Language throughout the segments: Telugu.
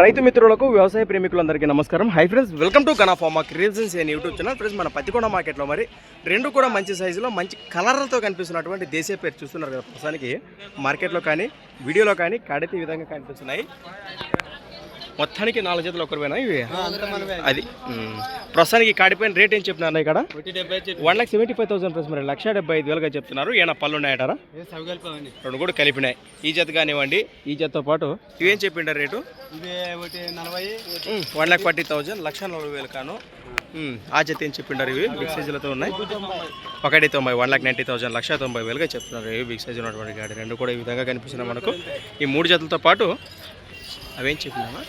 రైతు మిత్రులకు వ్యవసాయ ప్రేమికులందరికీ నమస్కారం. హై ఫ్రెండ్స్ వెల్కమ్ టు గనాఫామా క్రియేషన్స్ అని యూట్యూబ్ ఛానల్ ఫ్రెండ్స్ మన పత్తికొండ మార్కెట్లో మరి రెండు కూడా మంచి సైజులో మంచి కలర్లతో కనిపిస్తున్నటువంటి దేశీయ పేరు చూస్తున్నారు కదా ప్రస్తుతానికి. మార్కెట్లో కానీ వీడియోలో కానీ కాడైతే ఈ విధంగా కనిపిస్తున్నాయి. మొత్తానికి నాలుగు చేతులు ఒకరు పోయినా ఇవి? అది. ప్రస్తుతానికి కాడిపోయిన రేట్ ఏం చెప్తున్నారు ఇక్కడ? One lakh seventy five thousand plus మరి లక్ష డెబ్బై ఐదు వేలుగా చెప్తున్నారు. ఏమైనా పళ్ళు ఉన్నాయటారా రెండు కూడా కలిపినాయి. ఈ జత కానివ్వండి ఈ జతతో పాటు ఇవేం చెప్పిండారు rate? One lakh forty thousand లక్ష నలభై వేలు కాను. ఆ జత ఏం చెప్పిండారు ఇవి? బిగ్ సైజులతో ఉన్నాయి. ఒకటి తొంభై. వన్ లాక్ నైంటీ థౌసండ్ లక్ష తొంభై వేలుగా చెప్తున్నారు ఇవి. బిగ్ సైజు ఉన్నటువంటి గాడి రెండు కూడా ఈ విధంగా కనిపిస్తున్నాయి మనకు. ఈ మూడు జతలతో పాటు అవేం చెప్పినామా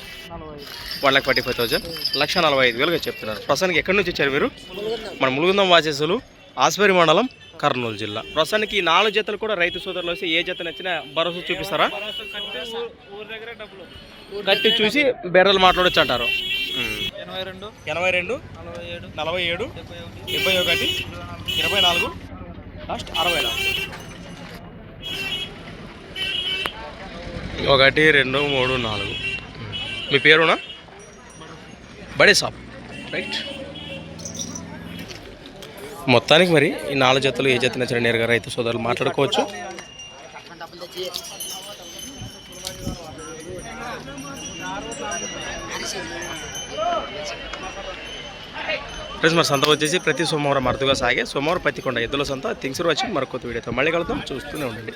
one lakh forty five thousand. లక్ష నలభై ఐదు వేలుగా చెప్తున్నారు. ప్రస్తుతానికి ఎక్కడి నుంచి వచ్చారు మీరు? మన ములుగుందం వాచేసులు ఆస్పరి మండలం కర్నూలు జిల్లా. ప్రస్తుతానికి ఈ నాలుగు జతలు కూడా రైతు సోదరులు వస్తే ఏ జత నచ్చినా భరోసా చూపిస్తారా? కట్టి చూసి బెర్రలు మాట్లాడొచ్చు అంటారు. ఎనభై రెండు నలభై ఏడు డెబ్బై ఒకటి ఇరవై నాలుగు లాస్ట్ అరవై నాలుగు. ఒకటి రెండు మూడు నాలుగు. మీ పేరునా? బడే సాబ్. రైట్ మొత్తానికి మరి ఈ నాలుగు జతలు ఏ జత నచ్చిన నేరుగా రైతు సోదరులు మాట్లాడుకోవచ్చు. ఫ్రెండ్స్ మరి సంత వచ్చేసి ప్రతి సోమవారం అరుదుగా సాగే సోమవారం పత్తికొండ ఎద్దుల సంత. తింగ్సూరు వచ్చి మరొక వీడియోతో మళ్ళీ కలుద్దాం. చూస్తూనే ఉండండి.